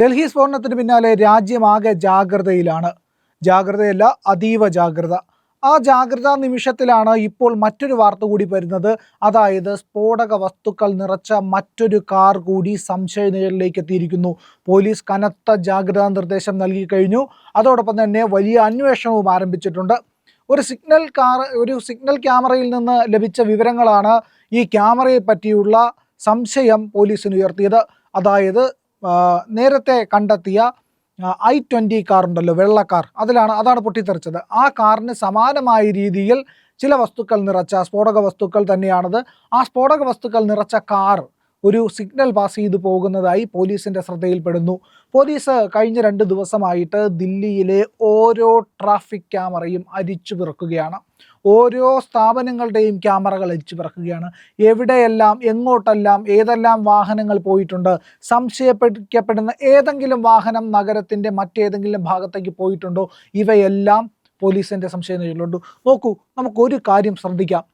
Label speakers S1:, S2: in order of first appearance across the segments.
S1: ഡൽഹി സ്ഫോടനത്തിന് പിന്നാലെ രാജ്യമാകെ ജാഗ്രതയിലാണ്. ജാഗ്രതയല്ല അതീവ ജാഗ്രത. ആ ജാഗ്രതാ നിമിഷത്തിലാണ് ഇപ്പോൾ മറ്റൊരു വാർത്ത കൂടി വരുന്നത്. അതായത് സ്ഫോടക വസ്തുക്കൾ നിറച്ച മറ്റൊരു കാർ കൂടി സംശയനിഴലിലേക്ക് എത്തിയിരിക്കുന്നു. പോലീസ് കനത്ത ജാഗ്രതാ നിർദ്ദേശം നൽകി കഴിഞ്ഞു. അതോടൊപ്പം തന്നെ വലിയ അന്വേഷണവും ആരംഭിച്ചിട്ടുണ്ട്. ഒരു സിഗ്നൽ കാർ ഒരു സിഗ്നൽ ക്യാമറയിൽ നിന്ന് ലഭിച്ച വിവരങ്ങളാണ് ഈ ക്യാമറയെ പറ്റിയുള്ള സംശയം പോലീസിന് ഉയർത്തിയത്. അതായത് നേരത്തെ കണ്ടെത്തിയ ഐ ട്വന്റി കാർ ഉണ്ടല്ലോ വെള്ള കാർ അതിലാണ് അതാണ് പൊട്ടിത്തെറിച്ചത്. ആ കാറിന് സമാനമായ രീതിയിൽ ചില വസ്തുക്കൾ നിറച്ച സ്ഫോടക വസ്തുക്കൾ തന്നെയാണത്. ആ സ്ഫോടക വസ്തുക്കൾ നിറച്ച കാർ ഒരു സിഗ്നൽ പാസ് ചെയ്തു പോകുന്നതായി പോലീസിന്റെ ശ്രദ്ധയിൽപ്പെടുന്നു. പോലീസ് കഴിഞ്ഞ രണ്ട് ദിവസമായിട്ട് ദില്ലിയിലെ ഓരോ ട്രാഫിക് ക്യാമറയും അരിച്ചു പിറക്കുകയാണ്. ഓരോ സ്ഥാപനങ്ങളുടെയും ക്യാമറകൾ അരിച്ചു പിറക്കുകയാണ്. എവിടെയെല്ലാം എങ്ങോട്ടെല്ലാം ഏതെല്ലാം വാഹനങ്ങൾ പോയിട്ടുണ്ട് സംശയപ്പെടിക്കപ്പെടുന്ന ഏതെങ്കിലും വാഹനം നഗരത്തിന്റെ മറ്റേതെങ്കിലും ഭാഗത്തേക്ക് പോയിട്ടുണ്ടോ? ഇവയെല്ലാം പോലീസിന്റെ സംശയം നിഴലുണ്ട് നോക്കൂ നമുക്കൊരു കാര്യം ശ്രദ്ധിക്കാം.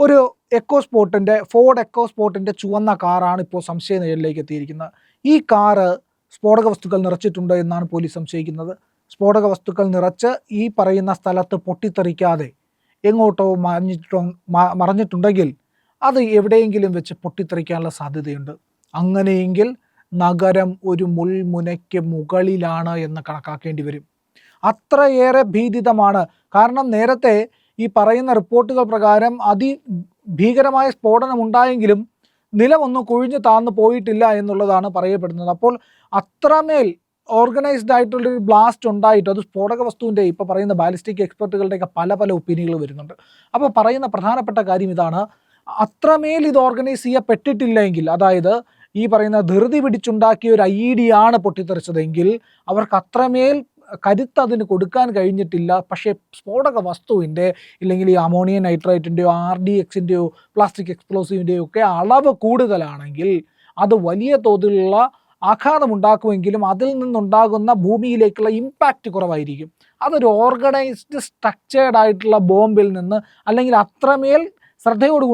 S1: ഒരു എക്കോ സ്പോർട്ടിന്റെ ഫോർഡ് എക്കോ സ്പോർട്ടിന്റെ ചുവന്ന കാറാണ് ഇപ്പോൾ സംശയ നിഴലിലേക്ക് എത്തിയിരിക്കുന്നത്. ഈ കാറ് സ്ഫോടക വസ്തുക്കൾ നിറച്ചിട്ടുണ്ട് എന്നാണ് പോലീസ് സംശയിക്കുന്നത്. സ്ഫോടക വസ്തുക്കൾ നിറച്ച് ഈ പറയുന്ന സ്ഥലത്ത് പൊട്ടിത്തെറിക്കാതെ എങ്ങോട്ടോ മറിഞ്ഞിട്ടോ മറഞ്ഞിട്ടുണ്ടെങ്കിൽ അത് എവിടെയെങ്കിലും വെച്ച് പൊട്ടിത്തെറിക്കാനുള്ള സാധ്യതയുണ്ട്. അങ്ങനെയെങ്കിൽ നഗരം ഒരു മുൾമുനയ്ക്ക് മുകളിലാണ് എന്ന് കണക്കാക്കേണ്ടി വരും. അത്രയേറെ ഭീതിതമാണ്. കാരണം നേരത്തെ ഈ പറയുന്ന റിപ്പോർട്ടുകൾ പ്രകാരം അതിഭീകരമായ സ്ഫോടനം ഉണ്ടായെങ്കിലും നിലമൊന്നും കുഴിഞ്ഞു താന്നു പോയിട്ടില്ല എന്നുള്ളതാണ് പറയപ്പെടുന്നത്. അപ്പോൾ അത്രമേൽ ഓർഗനൈസ്ഡ് ആയിട്ടുള്ള ഒരു ബ്ലാസ്റ്റ് ഉണ്ടായിട്ട് അത് സ്ഫോടക വസ്തുവിന്റെ ഇപ്പോൾ പറയുന്ന ബാലിസ്റ്റിക് എക്സ്പെർട്ടുകളുടെയൊക്കെ പല പല ഒപ്പീനിയനുകൾ വരുന്നുണ്ട്. അപ്പോൾ പറയുന്ന പ്രധാനപ്പെട്ട കാര്യം ഇതാണ്. അത്രമേൽ ഇത് ഓർഗനൈസ് ചെയ്യപ്പെട്ടിട്ടില്ലെങ്കിൽ അതായത് ഈ പറയുന്ന ധൃതി പിടിച്ചുണ്ടാക്കിയ ഒരു ഐ ഇ ഡി ആണ് പൊട്ടിത്തെറിച്ചതെങ്കിൽ അവർക്ക് അത്രമേൽ കരുത്ത് അതിന് കൊടുക്കാൻ കഴിഞ്ഞിട്ടില്ല. പക്ഷേ സ്ഫോടക വസ്തുവിന്റെ ഇല്ലെങ്കിൽ ഈ അമോണിയം നൈട്രേറ്റിന്റെയോ ആർ ഡി എക്സിന്റെയോ പ്ലാസ്റ്റിക് എക്സ്പ്ലോസീവിന്റെയോ ഒക്കെ അളവ് കൂടുതലാണെങ്കിൽ അത് വലിയ തോതിലുള്ള ആഘാതമുണ്ടാക്കുമെങ്കിലും അതിൽ നിന്നുണ്ടാകുന്ന ഭൂമിയിലേക്കുള്ള ഇമ്പാക്റ്റ് കുറവായിരിക്കും. അതൊരു ഓർഗനൈസ്ഡ് സ്ട്രക്ചേർഡ് ആയിട്ടുള്ള ബോംബിൽ നിന്ന് അല്ലെങ്കിൽ അത്രമേൽ ശ്രദ്ധയോട്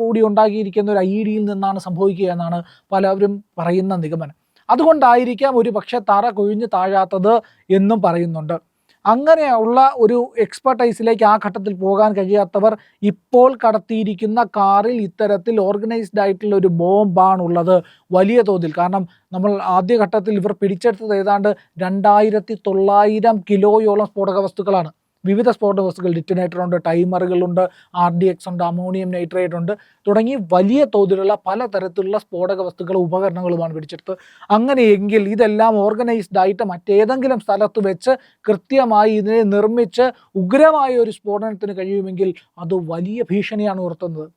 S1: കൂടി ഉണ്ടാക്കിയിരിക്കുന്ന ഒരു ഐ ഡിയിൽ നിന്നാണ് സംഭവിക്കുക എന്നാണ് പലവരും പറയുന്ന നിഗമനം. അതുകൊണ്ടായിരിക്കാം ഒരു പക്ഷേ തറ കൊഴിഞ്ഞ് താഴാത്തത് എന്നും പറയുന്നുണ്ട്. അങ്ങനെയുള്ള ഒരു എക്സ്പെർട്ടൈസിലേക്ക് ആ ഘട്ടത്തിൽ പോകാൻ കഴിയാത്തവർ ഇപ്പോൾ കടത്തിയിരിക്കുന്ന കാറിൽ ഇത്തരത്തിൽ ഓർഗനൈസ്ഡ് ആയിട്ടുള്ള ഒരു ബോംബാണ് ഉള്ളത് വലിയ തോതിൽ. കാരണം നമ്മൾ ആദ്യഘട്ടത്തിൽ ഇവർ പിടിച്ചെടുത്തത് ഏതാണ്ട് രണ്ടായിരത്തി തൊള്ളായിരം കിലോയോളം സ്ഫോടക വസ്തുക്കളാണ്. വിവിധ സ്ഫോടക വസ്തുക്കൾ ഡിറ്റനേറ്റർ ഉണ്ട് ടൈമറുകളുണ്ട് ആർ ഡി എക്സ് ഉണ്ട് അമോണിയം നൈട്രേറ്റ് ഉണ്ട് തുടങ്ങി വലിയ തോതിലുള്ള പലതരത്തിലുള്ള സ്ഫോടക വസ്തുക്കളും ഉപകരണങ്ങളുമാണ് പിടിച്ചെടുത്ത് അങ്ങനെയെങ്കിൽ ഇതെല്ലാം ഓർഗനൈസ്ഡ് ആയിട്ട് മറ്റേതെങ്കിലും സ്ഥലത്ത് വെച്ച് കൃത്യമായി ഇതിനെ നിർമ്മിച്ച് ഉഗ്രമായ ഒരു സ്ഫോടനത്തിന് കഴിയുമെങ്കിൽ അത് വലിയ ഭീഷണിയാണ് ഉയർത്തുന്നത്.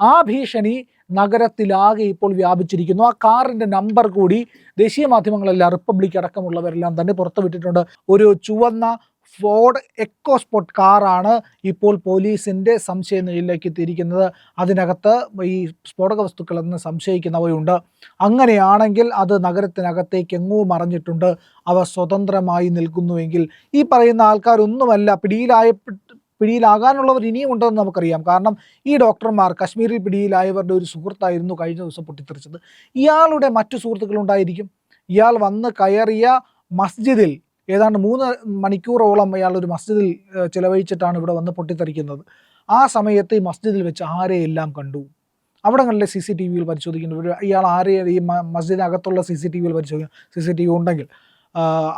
S1: ആ ഭീഷണി നഗരത്തിലാകെ ഇപ്പോൾ വ്യാപിച്ചിരിക്കുന്നു. ആ കാറിന്റെ നമ്പർ കൂടി ദേശീയ മാധ്യമങ്ങളെല്ലാം റിപ്പബ്ലിക് അടക്കമുള്ളവരെല്ലാം തന്നെ പുറത്തുവിട്ടിട്ടുണ്ട്. ഒരു ചുവന്ന ഫോർഡ് എക്കോസ്പോട്ട് കാറാണ് ഇപ്പോൾ പോലീസിന്റെ സംശയ നിലയിലേക്ക് എത്തിയിരിക്കുന്നത്. അതിനകത്ത് ഈ സ്ഫോടക വസ്തുക്കളെന്ന് സംശയിക്കുന്നവയുണ്ട്. അങ്ങനെയാണെങ്കിൽ അത് നഗരത്തിനകത്തേക്ക് എങ്ങോ മറഞ്ഞിട്ടുണ്ട്. അവ സ്വതന്ത്രമായി നിൽക്കുന്നുവെങ്കിൽ ഈ പറയുന്ന ആൾക്കാരൊന്നുമല്ല പിടിയിലായ പിടിയിലാകാനുള്ളവർ ഇനിയും ഉണ്ടെന്ന് നമുക്കറിയാം. കാരണം ഈ ഡോക്ടർമാർ കശ്മീരിൽ പിടിയിലായവരുടെ ഒരു സുഹൃത്തായിരുന്നു കഴിഞ്ഞ ദിവസം പൊട്ടിത്തെറിച്ചത്. ഇയാളുടെ മറ്റു സുഹൃത്തുക്കളുണ്ടായിരിക്കും ഇയാൾ വന്ന് കയറിയ മസ്ജിദിൽ ഏതാണ്ട് മൂന്ന് മണിക്കൂറോളം അയാൾ ഒരു മസ്ജിദിൽ ചിലവഴിച്ചിട്ടാണ് ഇവിടെ വന്ന് പൊട്ടിത്തെറിക്കുന്നത്. ആ സമയത്ത് ഈ മസ്ജിദിൽ വെച്ച് ആരെയെല്ലാം കണ്ടു? അവിടങ്ങളിലെ സി സി ടി വിയിൽ പരിശോധിക്കുന്നു. ഒരു ഇയാൾ ആരെ ഈ മസ്ജിദിനകത്തുള്ള സി സി ടി വിയിൽ പരിശോധിക്കും സി സി ടി വി ഉണ്ടെങ്കിൽ.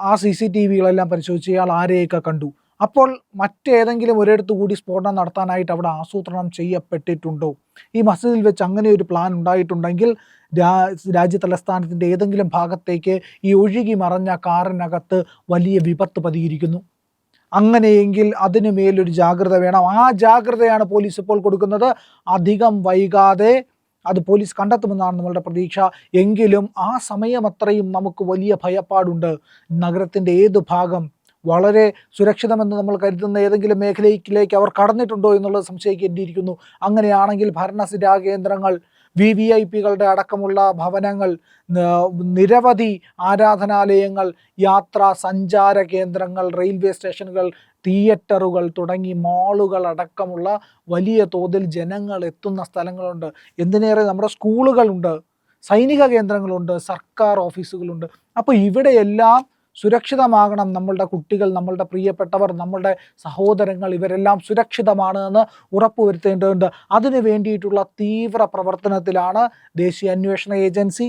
S1: ആ സി സി ടി വികളെല്ലാം പരിശോധിച്ച് ഇയാൾ ആരെയൊക്കെ കണ്ടു? അപ്പോൾ മറ്റേതെങ്കിലും ഒരിടത്ത് കൂടി സ്ഫോടനം നടത്താനായിട്ട് അവിടെ ആസൂത്രണം ചെയ്യപ്പെട്ടിട്ടുണ്ടോ? ഈ മസ്ജിദിൽ വെച്ച് അങ്ങനെ ഒരു പ്ലാൻ ഉണ്ടായിട്ടുണ്ടെങ്കിൽ രാജ്യ തലസ്ഥാനത്തിന്റെ ഏതെങ്കിലും ഭാഗത്തേക്ക് ഈ ഒഴുകി മറഞ്ഞ കാറിനകത്ത് വലിയ വിപത്ത് പതിയിരിക്കുന്നു. അങ്ങനെയെങ്കിൽ അതിനു മേലൊരു ജാഗ്രത വേണം. ആ ജാഗ്രതയാണ് പോലീസ് ഇപ്പോൾ കൊടുക്കുന്നത്. അധികം വൈകാതെ അത് പോലീസ് കണ്ടെത്തുമെന്നാണ് നമ്മളുടെ പ്രതീക്ഷ. എങ്കിലും ആ സമയം അത്രയും നമുക്ക് വലിയ ഭയപ്പാടുണ്ട്. നഗരത്തിന്റെ ഏത് ഭാഗം വളരെ സുരക്ഷിതമെന്ന് നമ്മൾ കരുതുന്ന ഏതെങ്കിലും മേഖലയിലേക്ക് അവർ കടന്നിട്ടുണ്ടോ എന്നുള്ളത് സംശയിക്കേണ്ടിയിരിക്കുന്നു. അങ്ങനെയാണെങ്കിൽ ഭരണസിരാ കേന്ദ്രങ്ങൾ വി വി ഐ പികളുടെ അടക്കമുള്ള ഭവനങ്ങൾ നിരവധി ആരാധനാലയങ്ങൾ യാത്രാ സഞ്ചാര കേന്ദ്രങ്ങൾ റെയിൽവേ സ്റ്റേഷനുകൾ തിയേറ്ററുകൾ തുടങ്ങി മാളുകൾ അടക്കമുള്ള വലിയ തോതിൽ ജനങ്ങൾ എത്തുന്ന സ്ഥലങ്ങളുണ്ട്. എന്തിനേറെ നമ്മുടെ സ്കൂളുകളുണ്ട് സൈനിക കേന്ദ്രങ്ങളുണ്ട് സർക്കാർ ഓഫീസുകളുണ്ട്. അപ്പോൾ ഇവിടെയെല്ലാം സുരക്ഷിതമാകണം. നമ്മളുടെ കുട്ടികൾ നമ്മളുടെ പ്രിയപ്പെട്ടവർ നമ്മളുടെ സഹോദരങ്ങൾ ഇവരെല്ലാം സുരക്ഷിതമാണ് എന്ന് ഉറപ്പുവരുത്തേണ്ടതുണ്ട്. അതിനു വേണ്ടിയിട്ടുള്ള തീവ്ര പ്രവർത്തനത്തിലാണ് ദേശീയ അന്വേഷണ ഏജൻസി.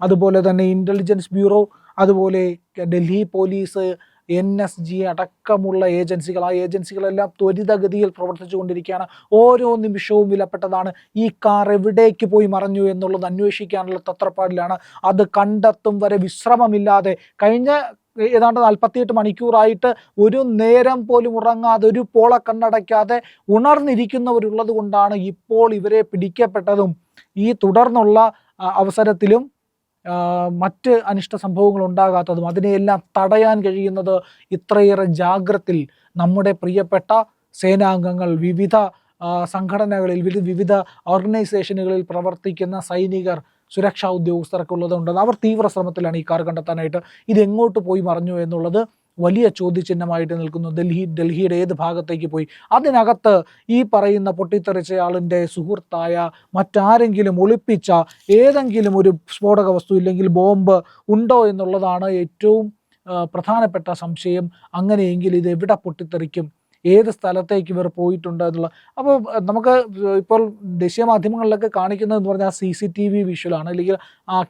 S1: അതുപോലെ തന്നെ ഇന്റലിജൻസ് ബ്യൂറോ അതുപോലെ Delhi police N S G അടക്കമുള്ള ഏജൻസികൾ. ആ ഏജൻസികളെല്ലാം ത്വരിതഗതിയിൽ പ്രവർത്തിച്ചു കൊണ്ടിരിക്കുകയാണ് ഓരോ നിമിഷവും വിലപ്പെട്ടതാണ്. ഈ കാർ എവിടേക്ക് പോയി മറഞ്ഞു എന്നുള്ളത് അന്വേഷിക്കാനുള്ള തത്രപ്പാടിലാണ്. അത് കണ്ടെത്തും വരെ വിശ്രമമില്ലാതെ കഴിഞ്ഞ ഏതാണ്ട് നാൽപ്പത്തിയെട്ട് മണിക്കൂറായിട്ട് ഒരു നേരം പോലും ഉറങ്ങാതെ ഒരു പോള കണ്ണടയ്ക്കാതെ ഉണർന്നിരിക്കുന്നവരുള്ളത് കൊണ്ടാണ് ഇപ്പോൾ ഇവരെ പിടിക്കപ്പെട്ടതും. ഈ തുടർന്നുള്ള അവസരത്തിലും മറ്റ് അനിഷ്ട സംഭവങ്ങൾ ഉണ്ടാകാത്തതും അതിനെയെല്ലാം തടയാൻ കഴിയുന്നത് ഇത്രയേറെ ജാഗ്രത്തിൽ നമ്മുടെ പ്രിയപ്പെട്ട സേനാംഗങ്ങൾ വിവിധ സംഘടനകളിൽ വിവിധ വിവിധ ഓർഗനൈസേഷനുകളിൽ പ്രവർത്തിക്കുന്ന സൈനികർ സുരക്ഷാ ഉദ്യോഗസ്ഥരൊക്കെ ഉള്ളതുകൊണ്ട് അവർ തീവ്ര ശ്രമത്തിലാണ് ഈ കാർ കണ്ടെത്താനായിട്ട് ഇത് എങ്ങോട്ട് പോയി മറഞ്ഞു എന്നുള്ളത് വലിയ ചോദ്യചിഹ്നമായിട്ട് നിൽക്കുന്നു. ഡൽഹി ഡൽഹിയുടെ ഏത് ഭാഗത്തേക്ക് പോയി? അതിനകത്ത് ഈ പറയുന്ന പൊട്ടിത്തെറിച്ചയാളിന്റെ സുഹൃത്തായ മറ്റാരെങ്കിലും ഒളിപ്പിച്ച ഏതെങ്കിലും ഒരു സ്ഫോടക വസ്തു ഇല്ലെങ്കിൽ ബോംബ് ഉണ്ടോ എന്നുള്ളതാണ് ഏറ്റവും പ്രധാനപ്പെട്ട സംശയം. അങ്ങനെയെങ്കിൽ ഇത് എവിടെ പൊട്ടിത്തെറിക്കും? ഏത് സ്ഥലത്തേക്ക് ഇവർ പോയിട്ടുണ്ട് എന്നുള്ള അപ്പോൾ നമുക്ക് ഇപ്പോൾ ദേശീയ മാധ്യമങ്ങളിലൊക്കെ കാണിക്കുന്നത് എന്ന് പറഞ്ഞാൽ സി സി ടി വി വിഷ്വലാണ് അല്ലെങ്കിൽ ആ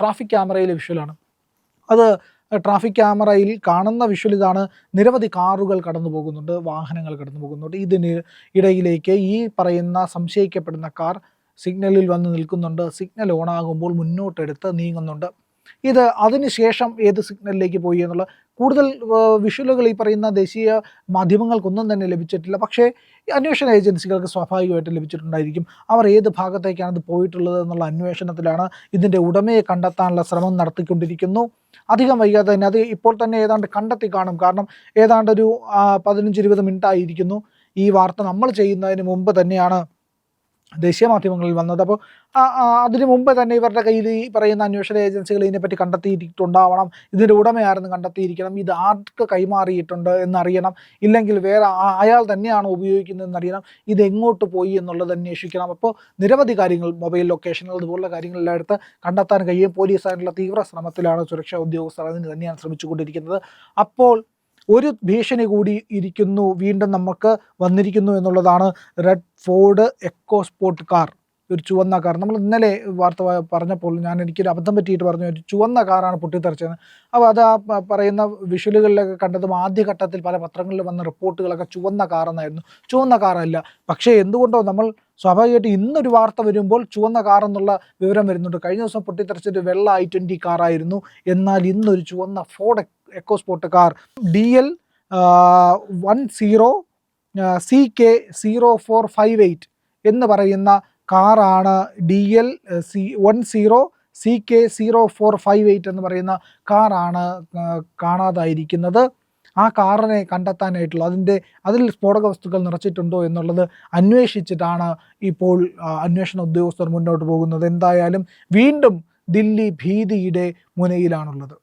S1: ട്രാഫിക് ക്യാമറയിലെ വിഷ്വലാണ്. അത് ട്രാഫിക് ക്യാമറയിൽ കാണുന്ന വിഷ്വൽ ഇതാണ്. നിരവധി കാറുകൾ കടന്നു പോകുന്നുണ്ട് വാഹനങ്ങൾ കടന്നു പോകുന്നുണ്ട്. ഇതിന് ഇടയിലേക്ക് ഈ പറയുന്ന സംശയിക്കപ്പെടുന്ന കാർ സിഗ്നലിൽ വന്ന് നിൽക്കുന്നുണ്ട്. സിഗ്നൽ ഓണാകുമ്പോൾ മുന്നോട്ടെടുത്ത് നീങ്ങുന്നുണ്ട്. ഇത് അതിനുശേഷം ഏത് സിഗ്നലിലേക്ക് പോയി എന്നുള്ള കൂടുതൽ വിഷ്വലുകൾ ഈ പറയുന്ന ദേശീയ മാധ്യമങ്ങൾക്കൊന്നും തന്നെ ലഭിച്ചിട്ടില്ല. പക്ഷേ അന്വേഷണ ഏജൻസികൾക്ക് സ്വാഭാവികമായിട്ട് ലഭിച്ചിട്ടുണ്ടായിരിക്കും. അവർ ഏത് ഭാഗത്തേക്കാണ് ഇത് പോയിട്ടുള്ളത് എന്നുള്ള അന്വേഷണത്തിലാണ് ഇതിന്റെ ഉടമയെ കണ്ടെത്താനുള്ള ശ്രമം നടത്തിക്കൊണ്ടിരിക്കുന്നു. അധികം വൈകാതെ തന്നെ അത് ഇപ്പോൾ തന്നെ ഏതാണ്ട് കണ്ടെത്തി കാണും. കാരണം ഏതാണ്ട് ഒരു ആ, പതിനഞ്ച് ഇരുപത് മിനിറ്റ് ആയിരിക്കുന്നു ഈ വാർത്ത നമ്മൾ ചെയ്യുന്നതിന് മുമ്പ് തന്നെയാണ് ദേശീയ മാധ്യമങ്ങളിൽ വന്നത്. അപ്പോൾ അതിനു മുമ്പ് തന്നെ ഇവരുടെ കയ്യിൽ ഈ പറയുന്ന അന്വേഷണ ഏജൻസികൾ ഇതിനെപ്പറ്റി കണ്ടെത്തിയിട്ടുണ്ടാവണം. ഇതിന്റെ ഉടമയായിരുന്നു കണ്ടെത്തിയിരിക്കണം. ഇത് ആർക്ക് കൈമാറിയിട്ടുണ്ട് എന്നറിയണം. ഇല്ലെങ്കിൽ വേറെ അയാൾ തന്നെയാണ് ഉപയോഗിക്കുന്നതെന്ന് അറിയണം. ഇത് എങ്ങോട്ട് പോയി എന്നുള്ളത് അന്വേഷിക്കണം. അപ്പോൾ നിരവധി കാര്യങ്ങൾ മൊബൈൽ ലൊക്കേഷനുകൾ അതുപോലുള്ള കാര്യങ്ങളെല്ലാം എടുത്ത് കണ്ടെത്താൻ കഴിയും. പോലീസായിട്ടുള്ള തീവ്ര ശ്രമത്തിലാണ് സുരക്ഷാ ഉദ്യോഗസ്ഥർ അതിന് തന്നെയാണ് ശ്രമിച്ചുകൊണ്ടിരിക്കുന്നത്. അപ്പോൾ ഒരു ഭീഷണി കൂടി ഇരിക്കുന്നു വീണ്ടും നമുക്ക് വന്നിരിക്കുന്നു എന്നുള്ളതാണ് red Ford EcoSport car. ഒരു ചുവന്ന കാർ. നമ്മൾ ഇന്നലെ വാർത്ത പറഞ്ഞപ്പോൾ ഞാൻ എനിക്കൊരു അബദ്ധം പറ്റിയിട്ട് പറഞ്ഞു ഒരു ചുവന്ന കാറാണ് പൊട്ടിത്തെറിച്ചത് അപ്പോൾ അത് ആ പറയുന്ന വിഷ്വലുകളിലൊക്കെ കണ്ടതും ആദ്യഘട്ടത്തിൽ പല പത്രങ്ങളിൽ വന്ന റിപ്പോർട്ടുകളൊക്കെ ചുവന്ന കാറെന്നായിരുന്നു. ചുവന്ന കാറല്ല. പക്ഷേ എന്തുകൊണ്ടോ നമ്മൾ സ്വാഭാവികമായിട്ട് ഇന്നൊരു വാർത്ത വരുമ്പോൾ ചുവന്ന കാർ എന്നുള്ള വിവരം വരുന്നുണ്ട്. കഴിഞ്ഞ ദിവസം പൊട്ടിത്തെറിച്ചൊരു വെള്ള ഐ ട്വന്റി കാറായിരുന്നു. എന്നാൽ ഇന്നൊരു ചുവന്ന Ford EcoSport car D L one zero C K zero four five eight എന്ന് പറയുന്ന കാറാണ് D L C one zero C K zero four five eight എന്ന് പറയുന്ന കാറാണ് ആ, കാണാതായിരിക്കുന്നത്. ആ കാറിനെ കണ്ടെത്താനായിട്ടുള്ള അതിന്റെ അതിൽ സ്ഫോടക വസ്തുക്കൾ നിറച്ചിട്ടുണ്ടോ എന്നുള്ളത് അന്വേഷിച്ചിട്ടാണ് ഇപ്പോൾ അന്വേഷണ ഉദ്യോഗസ്ഥർ മുന്നോട്ട് പോകുന്നത്. എന്തായാലും വീണ്ടും ദില്ലി ഭീതിയുടെ മുനയിലാണുള്ളത്.